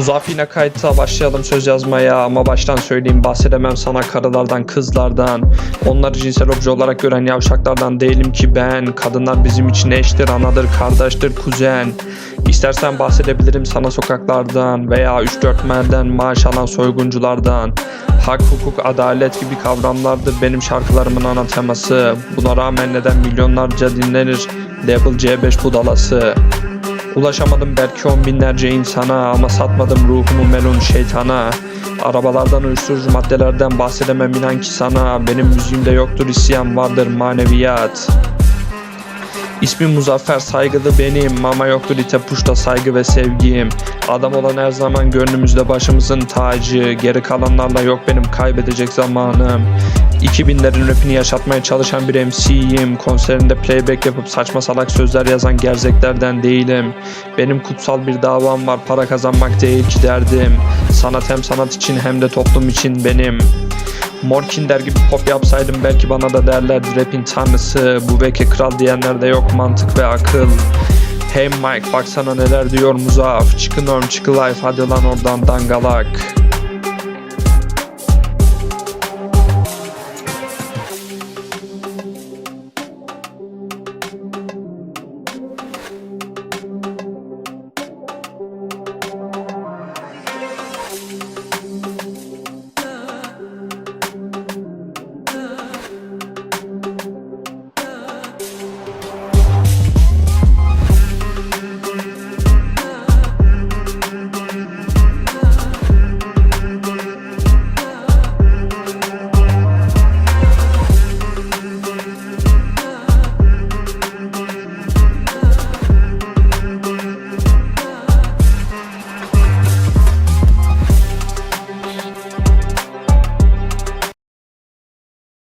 Muzaf yine kayıtta? Başlayalım söz yazmaya ama baştan söyleyeyim. Bahsedemem sana karılardan kızlardan. Onları cinsel obje olarak gören yavşaklardan değilim ki ben. Kadınlar bizim için eştir, anadır, kardeştir, kuzen. İstersen bahsedebilirim sana sokaklardan veya 3-4 merden maaş alan soygunculardan. Hak, hukuk, adalet gibi kavramlardır benim şarkılarımın ana teması Buna rağmen neden milyonlarca dinlenir? Label C5 budalası Ulaşamadım belki on binlerce insana ama satmadım ruhumu melun şeytana. Arabalardan uyuşturucu maddelerden bahsedemem inan ki sana. Benim müziğimde yoktur isyan vardır maneviyat. İsmim Muzaffer saygılı benim ama yoktur ite puşta saygı ve sevgim. Adam olan her zaman gönlümüzde başımızın tacı. Geri kalanlarla yok benim kaybedecek zamanım. 2000'lerin rapini yaşatmaya çalışan bir MC'yim. Konserinde playback yapıp saçma salak sözler yazan gerzeklerden değilim. Benim kutsal bir davam var para kazanmak değil ki derdim. Sanat hem sanat için hem de toplum için benim. Morkinder gibi pop yapsaydım belki bana da derlerdi rapin tanrısı Bu belki kral diyenlerde yok mantık ve akıl Hey Mike baksana neler diyor Muzaf Çıkın orm çıkı life hadi lan oradan dangalak